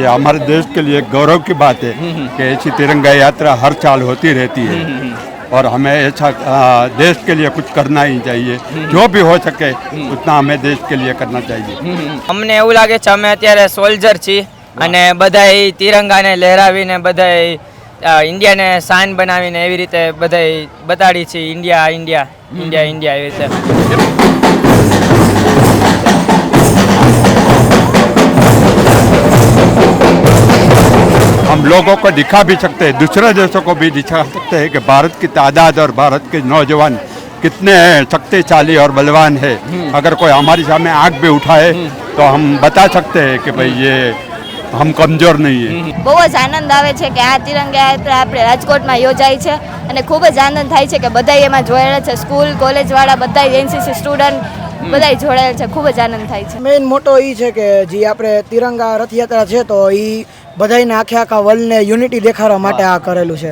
ये हमारे देश के लिए गौरव की बात है कि ऐसी तिरंगा यात्रा हर साल होती रहती है और हमें ऐसा आ, देश के लिए कुछ करना ही चाहिए जो भी हो सके उतना हमें देश के लिए करना चाहिए અમને એવું લાગે છે અમે અત્યારે સોલ્જર છીએ અને બધાય તિરંગાને લહેરાવીને બધાય અ, ઇન્ડિયાને શાન બનાવીને એવી રીતે બધાય બતાડી છે ઇન્ડિયા ઇન્ડિયા ઇન્ડિયા ઇન્ડિયા એવી રીતે लोगों को दिखा भी सकते हैं दूसरे देशों को भी दिखा सकते हैं कि भारत की तादाद और भारत के नौजवान कितने शक्तिशाली और बलवान है अगर कोई हमारी सामने आग भी उठाए तो हम बता सकते हैं कि भाई ये हम कमजोर नहीं है બહુ જ આનંદ આવે છે કે આ તિરંગા યાત્રા આપણે રાજકોટમાં યોજાઈ છે અને ખૂબ જ આનંદ થાય છે કે બધા એમાં જોડાયેલા છે સ્કૂલ કોલેજવાળા બધા એનસીસી સ્ટુડન્ટ બધા જોડાયેલા છે ખૂબ જ આનંદ થાય છે મેઇન મોટો એ છે કે જે આપણે તિરંગા રથયાત્રા છે તો એ બધાયને આખે આખા વર્લ્ડને યુનિટી દેખાડવા માટે આ કરેલું છે.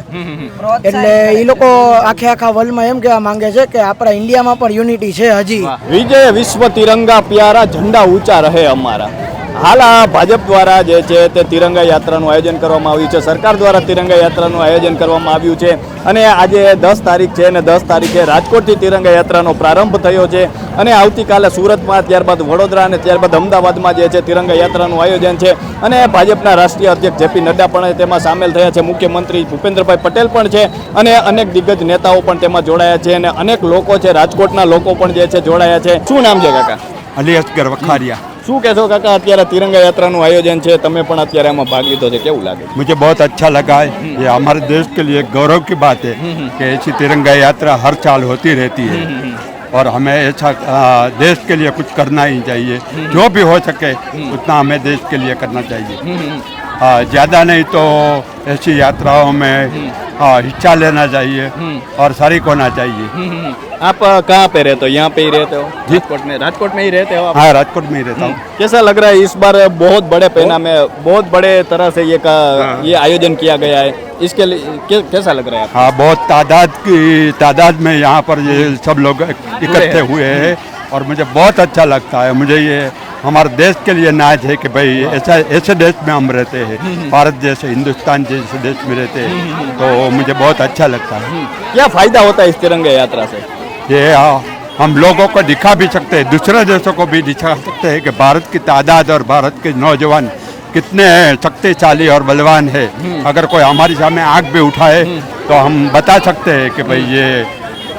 એટલે એ લોકો આખે આખા વર્લ્ડમાં એમ કહેવા માંગે છે કે આપણા ઇન્ડિયામાં પણ યુનિટી છે હજી. વિજય વિશ્વ તિરંગા પ્યારા ઝંડા ઊંચા રહે અમારા. હાલ આ ભાજપ દ્વારા જે છે તે તિરંગા યાત્રાનું આયોજન કરવામાં આવ્યું છે. સરકાર દ્વારા તિરંગા યાત્રાનું આયોજન કરવામાં આવ્યું છે અને આજે દસ તારીખ છે અને દસ તારીખે રાજકોટથી તિરંગા યાત્રાનો પ્રારંભ થયો છે અને આવતીકાલે સુરતમાં, ત્યારબાદ વડોદરા અને ત્યારબાદ અમદાવાદમાં જે છે તિરંગા યાત્રાનું આયોજન છે અને ભાજપના રાષ્ટ્રીય અધ્યક્ષ જેપી નડ્ડા પણ તેમાં સામેલ થયા છે. મુખ્યમંત્રી ભૂપેન્દ્રભાઈ પટેલ પણ છે અને અનેક દિગ્ગજ નેતાઓ પણ તેમાં જોડાયા છે અને અનેક લોકો છે. રાજકોટના લોકો પણ જે છે જોડાયા છે. શું નામ છે કાકા? અલી અસ્કર વખારિયા શું કહેશો કાકા અત્યારે તિરંગા યાત્રાનું આયોજન છે તમે પણ અત્યારે આમાં ભાગ લીધો છે કેવું લાગે मुझे बहुत अच्छा लगा है ये हमारे देश के लिए गौरव की बात है कि ऐसी तिरंगा यात्रा हर साल होती रहती है और हमें ऐसा आ, देश के लिए कुछ करना ही चाहिए जो भी हो सके उतना हमें देश के लिए करना चाहिए हाँ, ज़्यादा नहीं तो ऐसी यात्राओं में हाँ, हिस्सा लेना चाहिए और शरीक होना चाहिए। आप कहाँ पे रहते हो? यहाँ पे ही रहते हो? राजकोट में? राजकोट में ही रहते हो आप? हाँ राजकोट में ही रहता हूँ। कैसा लग रहा है इस बार बहुत बड़े पैना में बहुत बड़े तरह से ये का ये आयोजन किया गया है। इसके लिए कैसा लग रहा है हाँ बहुत तादाद की तादाद में यहाँ पर ये सब लोग इकट्ठे हुए हैं और मुझे बहुत अच्छा लगता है। मुझे ये हमारे देश के लिए नाज है कि भाई ऐसा ऐसे देश में हम रहते हैं। भारत जैसे हिंदुस्तान जैसे देश में रहते हैं। तो मुझे बहुत अच्छा लगता है। क्या फ़ायदा होता है इस तिरंगा यात्रा से? ये हाँ, हम लोगों को दिखा भी सकते हैं दूसरे देशों को भी दिखा सकते हैं कि भारत की तादाद और भारत के नौजवान कितने शक्तिशाली और बलवान है। अगर कोई हमारे सामने आग भी उठाए तो हम बता सकते हैं कि भाई ये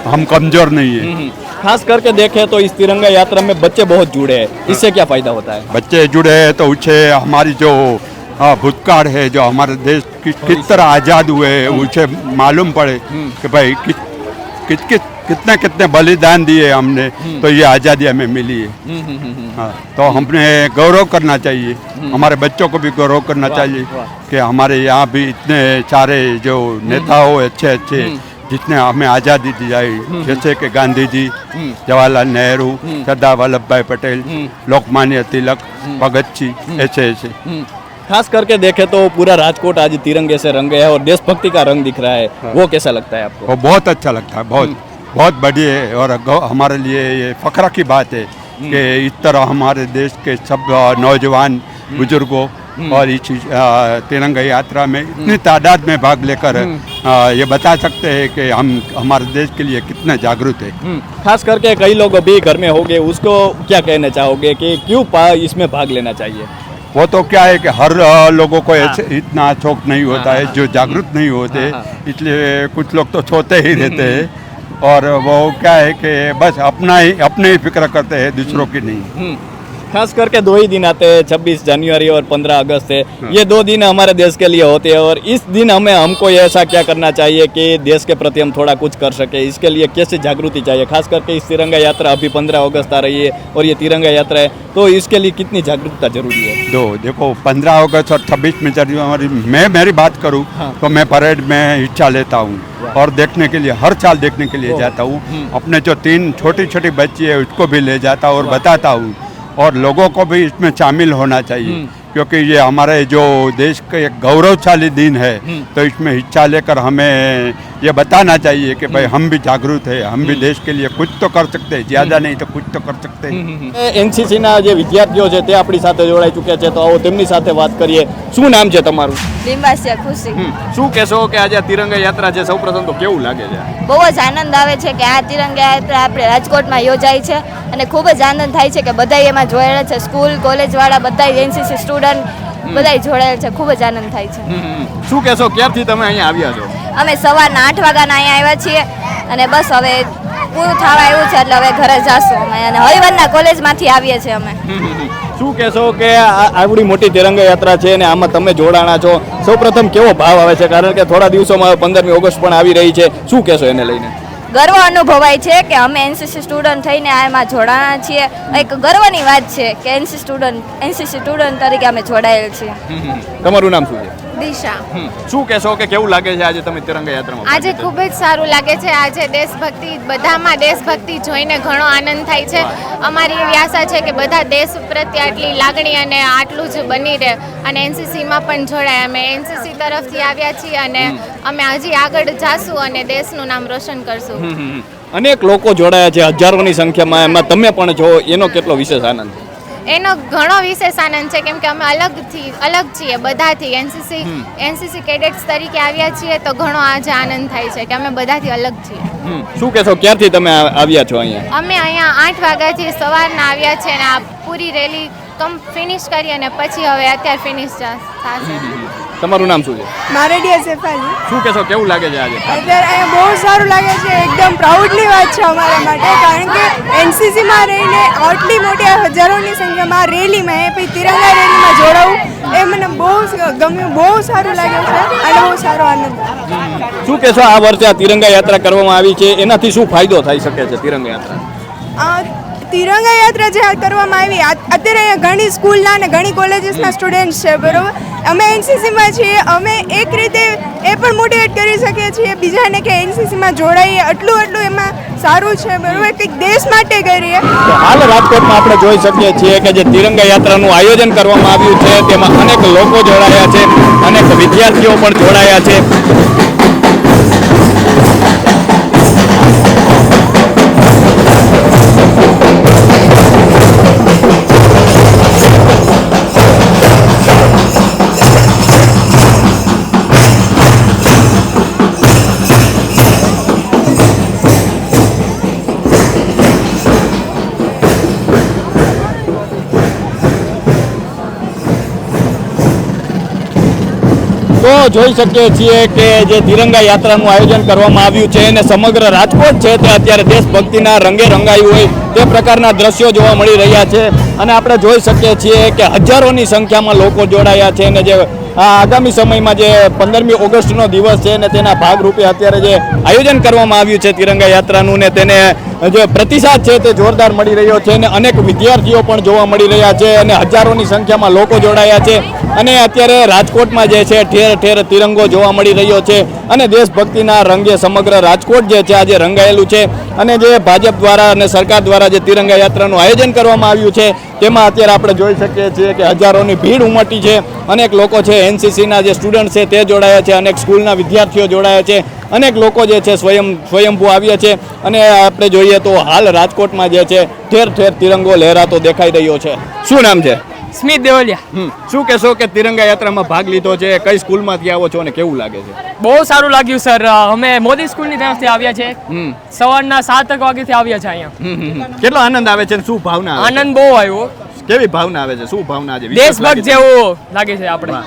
हम कमज़ोर नहीं है। खास करके देखें तो इस तिरंगा यात्रा में बच्चे बहुत जुड़े हैं। इससे क्या फ़ायदा होता है? बच्चे जुड़े हैं तो उसे हमारी जो हाँ, भूतकाल है जो हमारे देश की किस तरह आज़ाद हुए हैं उसे मालूम पड़े कि भाई किस किस किस कितने कितने बलिदान दिए हमने तो ये आज़ादी हमें मिली है। हाँ तो हमने गौरव करना चाहिए। हमारे बच्चों को भी गौरव करना चाहिए कि हमारे यहाँ भी इतने सारे जो नेता हो अच्छे अच्छे जिसने हमें आज़ादी दिलाई। जैसे कि गांधी जी जवाहरलाल नेहरू सरदार वल्लभ भाई पटेल लोकमान्य तिलक भगत सिंह ऐसे ऐसे। खास करके देखें तो पूरा राजकोट आज तिरंगे से रंग है और देशभक्ति का रंग दिख रहा है। वो कैसा लगता है आपको? वो बहुत अच्छा लगता है बहुत बहुत बढ़िया है और हमारे लिए ये फखरा की बात है कि इस तरह हमारे देश के सब नौजवान बुज़ुर्गों और इस अ, तिरंगा यात्रा में इतनी तादाद में भाग लेकर ये बता सकते हैं कि हम हमारे देश के लिए कितना जागरूक है। हम्म, खास करके कई लोग अभी घर में होंगे उसको क्या कहना चाहोगे कि क्यों पा- इसमें भाग लेना चाहिए? वो तो क्या है कि हर लोगों को ऐसे इतना शौक नहीं होता है जो जागरूक नहीं होते हाँ, इसलिए कुछ लोग तो सोते ही रहते हैं। और वो क्या है कि बस अपना ही अपने ही फ़िक्र करते हैं दूसरों की नहीं। हम्म, खास करके दो ही दिन आते हैं छब्बीस जनवरी और पंद्रह अगस्त है। ये दो दिन हमारे देश के लिए होते हैं और इस दिन हमें हमको ऐसा क्या करना चाहिए कि देश के प्रति हम थोड़ा कुछ कर सके इसके लिए कैसे जागृति चाहिए? खास करके इस तिरंगा यात्रा अभी पंद्रह अगस्त आ रही है और ये तिरंगा यात्रा है तो इसके लिए कितनी जागरूकता ज़रूरी है? दो देखो पंद्रह अगस्त और छब्बीस में जनवरी मैं मेरी बात करूँ तो मैं परेड में हिस्सा लेता हूँ और देखने के लिए हर साल देखने के लिए जाता हूँ। अपने जो तीन छोटी छोटी बच्ची है उसको भी ले जाता हूँ और बताता हूँ और लोगों को भी इसमें शामिल होना चाहिए क्योंकि ये हमारे जो देश का एक गौरवशाली दिन है तो इसमें हिस्सा लेकर हमें ये बताना चाहिए कि भाई हम भी जागरूक है हम भी देश के लिए कुछ तो कर सकते हैं ज़्यादा नहीं तो कुछ तो कर सकते हैं એનસીસીના જે વિદ્યાર્થીઓ છે તે આપણી સાથે જોડાઈ ચૂક્યા છે તો આવો તેમની સાથે વાત કરીએ શું નામ છે તમારું લિંબાસિયા ખુશી હમ. શું કહેશો કે આજે આ તિરંગા યાત્રા છે સૌપ્રથમ તો કેવું લાગે છે બહુ જ આનંદ આવે છે કે આ તિરંગા યાત્રા આપણે રાજકોટમાં યોજાઈ છે અને ખૂબ જ આનંદ થાય છે કે બધા એમાં જોડાયેલા છે સ્કૂલ કોલેજવાળા બધા એનસીસી સ્ટુડન્ટ બધા જોડાયેલા છે ખૂબ જ આનંદ થાય છે હમ, હમ. શું કહેશો ક્યારથી તમે અહીંયા આવ્યા છો અમે સવારના આઠ વાગ્યાના અહીંયા આવ્યા છીએ અને બસ હવે પૂરું થવા આવ્યું છે એટલે હવે ઘરે જશું અમે અને હરિવંદના કોલેજમાંથી આવીએ છીએ અમે. શું કહેશો કે આવડી મોટી તિરંગા યાત્રા છે અને આમાં તમે જોડાણા છો? સૌપ્રથમ કેવો ભાવ આવે છે? કારણ કે થોડા દિવસોમાં પંદરમી ઓગસ્ટ પણ આવી રહી છે. શું કહેશો એને લઈને? ગર્વ અનુભવાય છે કે અમે એનસીસી સ્ટુડન્ટ થઈને આમાં જોડાણા છીએ. એક ગર્વની વાત છે કે એનસી સ્ટુડન્ટ એનસીસી સ્ટુડન્ટ તરીકે અમે જોડાયેલ છીએ. તમારું નામ શું છે? દિશા. શું કહેશો કે કેવું લાગે છે આજે તમે તિરંગા યાત્રામાં આજે ખૂબ જ સારું લાગે છે. આજે દેશભક્તિ બધામાં દેશભક્તિ જોઈને ઘણો આનંદ થાય છે. અમારી એવી આશા છે કે બધા દેશ પ્રત્યે આટલી લાગણી અને આટલું જ બની રહે અને એનસીસીમાં પણ જોડાય. અમે એનસીસી તરફથી આવ્યા છીએ અને અમે હજી આગળ જાશું અને દેશનું નામ રોશન કરશું. અનેક લોકો જોડાયા છે હજારોની સંખ્યામાં. એમાં તમે પણ જો એનો કેટલો વિશેષ આનંદ? એનો ઘણો વિશેષ આનંદ છે કેમ કે અમે અલગથી અલગ છીએ બધાથી. એનસીસી એનસીસી કેડેટ્સ તરીકે આવ્યા છીએ તો ઘણો આજે આનંદ થાય છે કે અમે બધાથી અલગ છીએ. શું કહેશો ક્યારથી તમે આવ્યા છો અહીંયા? અમે અહીંયા આઠ વાગ્યાથી સવારના આવ્યા છે અને આ પૂરી રેલી કમ ફિનિશ કરી અને પછી હવે અત્યારે ફિનિશ થશે. તમારું નામ શું છે? મારેડિયા સેફાલી શું કહેશો કેવું લાગે છે આજે? અત્યારે અહીંયા બહુ સારું લાગે છે એકદમ પ્રાઉડની વાત છે અમારા માટે કારણ કે એનસીસીમાં રહીને આટલી મોટી હજારોની સંખ્યામાં રેલીમાં એ પછી તિરંગા રેલીમાં જોડાવું એ મને બહુ ગમ્યું બહુ સારું લાગ્યું છે અને બહુ સારો આનંદ. શું કહેશો આ વર્ષે આ તિરંગા યાત્રા કરવામાં આવી છે એનાથી શું ફાયદો થઈ શકે છે તિરંગા યાત્રા આ તિરંગા યાત્રા જે આ કરવામાં આવી અત્યારે અહીંયા ઘણી સ્કૂલના અને ઘણી કોલેજીસના સ્ટુડન્ટ્સ છે, બરોબર? અમે એનસીસીમાં છીએ, અમે એક રીતે એ પણ મોટિવેટ કરી શકીએ છીએ, બીજાને કે એનસીસીમાં જોડાઈએ, આટલું આટલું એમાં સારું છે, બરોબર? કંઈક દેશ માટે કરીએ. હાલ રાજકોટમાં આપણે જોઈ શકીએ છીએ કે જે તિરંગા યાત્રાનું આયોજન કરવામાં આવ્યું છે, તેમાં અનેક લોકો જોડાયા છે, અનેક વિદ્યાર્થીઓ પણ જોડાયા છે. જોઈ શકીએ છીએ કે જે તિરંગા યાત્રાનું આયોજન કરવામાં આવ્યું છે અને સમગ્ર રાજકોટ છે તે અત્યારે દેશભક્તિના રંગે રંગાયું હોય તે પ્રકારના દ્રશ્યો જોવા મળી રહ્યા છે. અને આપણે જોઈ શકીએ છીએ કે હજારોની સંખ્યામાં લોકો જોડાયા છે અને જે આગામી સમયમાં જે પંદરમી ઓગસ્ટનો દિવસ છે ને તેના ભાગરૂપે અત્યારે જે આયોજન કરવામાં આવ્યું છે તિરંગા યાત્રાનું ને તેને જે પ્રતિસાદ છે તે જોરદાર મળી રહ્યો છે અને અનેક વિદ્યાર્થીઓ પણ જોવા મળી રહ્યા છે અને હજારોની સંખ્યામાં લોકો જોડાયા છે અને અત્યારે રાજકોટમાં જે છે ઠેર ઠેર તિરંગો જોવા મળી રહ્યો છે અને દેશભક્તિના રંગે સમગ્ર રાજકોટ જે છે આજે રંગાયેલું છે અને જે ભાજપ દ્વારા અને સરકાર દ્વારા જે તિરંગા યાત્રાનું આયોજન કરવામાં આવ્યું છે તેમાં અત્યારે આપણે જોઈ શકીએ છીએ કે હજારોની ભીડ ઉમટી છે. અનેક લોકો છે એનસીસીના જે સ્ટુડન્ટ છે તે જોડાયા છે. અનેક સ્કૂલના વિદ્યાર્થીઓ જોડાયા છે. અનેક લોકો જે છે સ્વયં સ્વયંભૂ આવ્યા છે. અને આપણે જોઈએ તો હાલ રાજકોટમાં જે છે ઠેર ઠેર તિરંગો લહેરાતો દેખાઈ રહ્યો છે. શું નામ છે? સ્મિત દેવલિયા. શું કહેશો કે તિરંગા યાત્રામાં ભાગ લીધો છે? કઈ સ્કૂલમાંથી આવો છો અને કેવું લાગે છે? બહુ સારું લાગ્યું સર. અમે મોદી સ્કૂલની તરફથી આવ્યા છે. સવારના સાત વાગ્યાથી આવ્યા છે અહીંયા. કેટલો આનંદ આવે છે શું ભાવના આનંદ બહુ આવ્યો. કેવી ભાવના આવે છે? શું ભાવના છે? દેશભક્ત જેવો લાગે છે આપણે.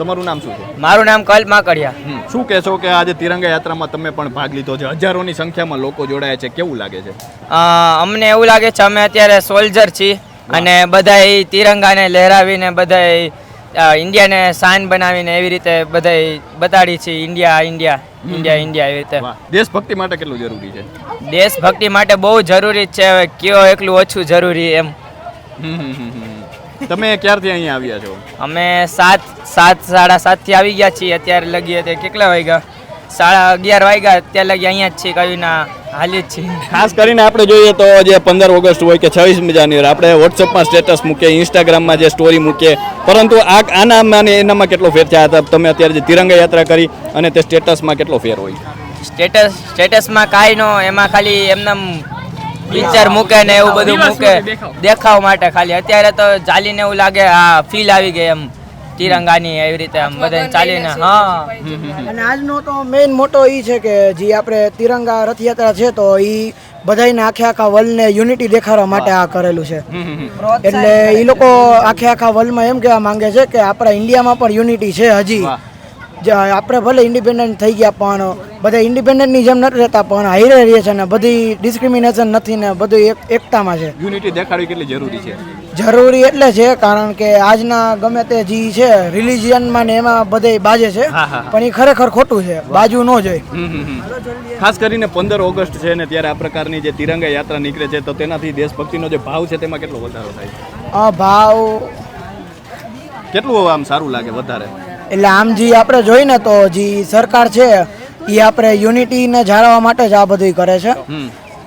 તમારું નામ શું છે? મારું નામ કલ્પ માકડિયા. શું કહેશો કે આજે તિરંગા યાત્રામાં તમે પણ ભાગ લીધો છે? હજારોની સંખ્યામાં લોકો જોડાયા છે. કેવું લાગે છે? અમને એવું લાગે છે અમે અત્યારે સોલ્જર છીએ અને બધાય તિરંગાને લહેરાવીને બધાય ઇન્ડિયાને શાન બનાવીને એવી રીતે બધાય બતાડી છે ઇન્ડિયા ઇન્ડિયા ઇન્ડિયા ઇન્ડિયા એવી રીતે. દેશભક્તિ માટે કેટલું જરૂરી છે? દેશભક્તિ માટે બહુ જરૂરી છે કયો એકલું ઓછું જરૂરી એમ. હમ, હમ. તમે ક્યારથી અહીંયા આવ્યા છો? અમે સાત સાત સાડા સાતથી આવી ગયા છીએ. અત્યારે લગીએ તે કેટલા વાગ્યા? સાડા અગિયાર વાગ્યા. અત્યારે લગી અહીંયા જ છીએ કયું ના હાલી જ છીએ. ખાસ કરીને આપણે જોઈએ તો જે પંદર ઓગસ્ટ હોય કે છવ્વીસમી જાન્યુઆરી આપણે વોટ્સઅપમાં સ્ટેટસ મૂકીએ ઇન્સ્ટાગ્રામમાં જે સ્ટોરી મૂકીએ. પરંતુ આ આનામાં અને એનામાં કેટલો ફેર થયા હતા? તમે અત્યારે જે તિરંગા યાત્રા કરી અને તે સ્ટેટસમાં કેટલો ફેર હોય? સ્ટેટસ સ્ટેટસમાં કાંઈ નો એમાં ખાલી એમને પિક્ચર મૂકે ને એવું બધું મૂકે. દેખાવ. માટે ખાલી. અત્યારે તો ચાલીને એવું લાગે આ ફીલ આવી ગઈ એમ. તિરંગાની એવી રીતે આમ બધા ચાલીને. હા. અને આજનો તો મેઇન મોટો એ છે કે જે આપણે તિરંગા રથયાત્રા છે તો એ બધાને આખે આખા વર્લ્ડને યુનિટી દેખાડવા માટે આ કરેલું છે. એટલે એ લોકો આખે આખા વર્લ્ડમાં એમ કહેવા માંગે છે કે આપણા ઇન્ડિયામાં પણ યુનિટી છે હજી. આપણે ભલે ઇન્ડિપેન્ડન્ટ થઈ ગયા પણ બધા ઇન્ડિપેન્ડન્ટની જેમ નથી રહેતા પણ હાઈરે રહીએ છે ને બધી ડિસ્ક્રિમિનેશન નથી ને બધું એક એકતામાં છે. યુનિટી દેખાડવી કેટલી જરૂરી છે? જરૂરી એટલે છે કારણ કે આજના ગમે તે જે છે રિલિજિયનમાં ને એમાં બધે બાજે છે. પણ એ ખરેખર ખોટું છે બાજુ ન જોઈએ ખાસ કરીને પંદર ઓગસ્ટ છે ને ત્યારે આ પ્રકારની જે તિરંગા યાત્રા નીકળે છે તો તેનાથી દેશભક્તિનો જે ભાવ છે તેમાં કેટલો વધારો થાય? આ ભાવ કેટલું આમ સારું લાગે વધારે? એટલે આમ જે આપણે જોઈએ ને તો જે સરકાર છે એ આપણે યુનિટીને જાળવવા માટે જ આ બધું કરે છે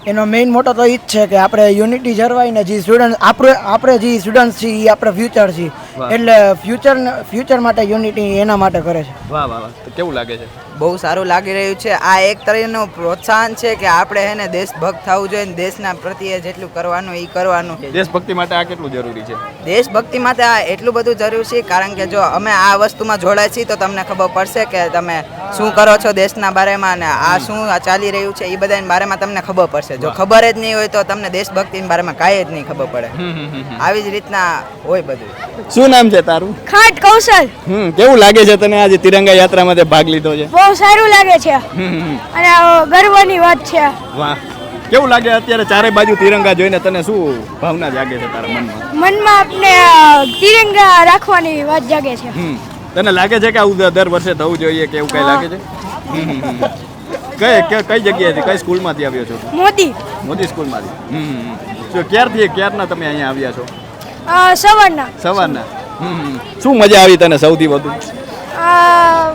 એનો મેઇન મોટો તો એ જ છે કે આપણે યુનિટી જળવાઈને જે સ્ટુડન્ટ આપણે આપણે જે સ્ટુડન્ટ છીએ એ આપણે ફ્યુચર છીએ. એટલે ફ્યુચર ફ્યુચર માટે યુનિટી એના માટે કરે છે. વાહ વાહ તો કેવું લાગે છે? બહુ સારું લાગી રહ્યું છે. આ એક તરીકેનું પ્રોત્સાહન છે કે આપણે હે ને દેશભક્ત થવું જોઈએ ને દેશના પ્રત્યે જેટલું કરવાનું એ કરવાનું. દેશભક્તિ માટે આ કેટલું જરૂરી છે? દેશભક્તિ માટે આ એટલું બધું જરૂર છે કારણ કે જો અમે આ વસ્તુમાં જોડાય છીએ તો તમને ખબર પડશે કે તમે શું કરો છો દેશના બારેમાં ને આ શું ચાલી રહ્યું છે એ બધાની બારેમાં તમને ખબર પડશે. જો ખબર જ નહીં હોય તો તમને દેશભક્તિની બારેમાં કાંઈ જ નહીં ખબર પડે. આવી જ રીતના હોય બધું. શું નામ છે તારું? ખાટ કૌશલ. હમ કેવું લાગે છે તને આજે તિરંગા યાત્રામાં તે ભાગ લીધો છે? બહુ સારું લાગે છે. અને ગર્વની વાત છે. વાહ. કેવું લાગે અત્યારે ચારે બાજુ તિરંગા જોઈને તને શું ભાવના જાગે છે તારા મનમાં? મનમાં આપણે તિરંગા રાખવાની વાત જાગે છે. તને લાગે છે કે આવું દર- વર્ષે થવું જોઈએ કે એવું કઈ લાગે છે. કઈ કઈ જગ્યાએથી કઈ સ્કૂલમાંથી આવ્યો છો? મોદી. મોદી સ્કૂલમાંથી. ક્યારથી ક્યારના તમે અહીંયા આવ્યા છો? સવારના. સવારના. શું મજા આવી તને સૌથી વધુ? આ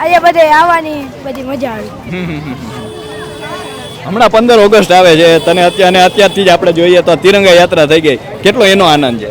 અહીંયા બધે આવવાની બધી મજા આવી. હમણાં પંદર ઓગસ્ટ આવે છે તને અત્યારે અત્યારથી જ આપણે જોઈએ તો તિરંગા યાત્રા થઈ ગઈ. કેટલો એનો આનંદ છે?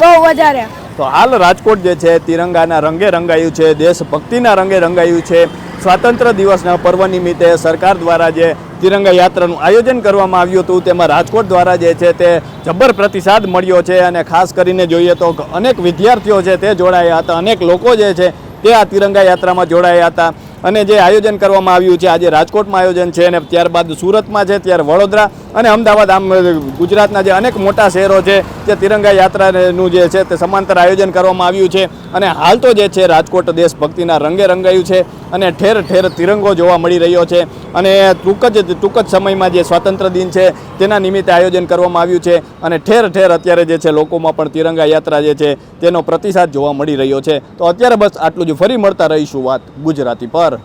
બહુ વધારે. તો હાલ રાજકોટ જે છે તિરંગાના રંગે રંગાયું છે દેશભક્તિના રંગે રંગાયું છે. સ્વાતંત્ર્ય દિવસના પર્વ નિમિત્તે સરકાર દ્વારા જે તિરંગા યાત્રાનું આયોજન કરવામાં આવ્યું હતું. તેમાં રાજકોટ દ્વારા જે છે તે જબ્બર પ્રતિસાદ મળ્યો છે અને ખાસ કરીને જોઈએ તો અનેક વિદ્યાર્થીઓ છે તે જોડાયા હતા. અનેક લોકો જે છે તે આ તિરંગા યાત્રામાં જોડાયા હતા. અને જે આયોજન કરવામાં આવ્યું છે, આજે રાજકોટમાં આયોજન છે અને ત્યારબાદ સુરતમાં છે, ત્યારે વડોદરા અને અમદાવાદ, આમ ગુજરાતના જે અનેક મોટા શહેરો છે તે તિરંગા યાત્રાનું જે છે તે સમાંતર આયોજન કરવામાં આવ્યું છે. અને હાલ તો જે છે, રાજકોટ દેશભક્તિના રંગે રંગાયું છે અને ઠેર ઠેર તિરંગો જોવા મળી રહ્યો છે. અને ટૂંક જ ટૂંક જ સમયમાં જે સ્વાતંત્ર્ય દિન છે, તેના નિમિત્તે આયોજન કરવામાં આવ્યું છે. અને ઠેર ઠેર અત્યારે જે છે, લોકોમાં પણ તિરંગા યાત્રા જે છે, તેનો પ્રતિસાદ જોવા મળી રહ્યો છે. તો અત્યારે બસ આટલું જ. ફરી મળતા રહીશું વાત ગુજરાતી પર.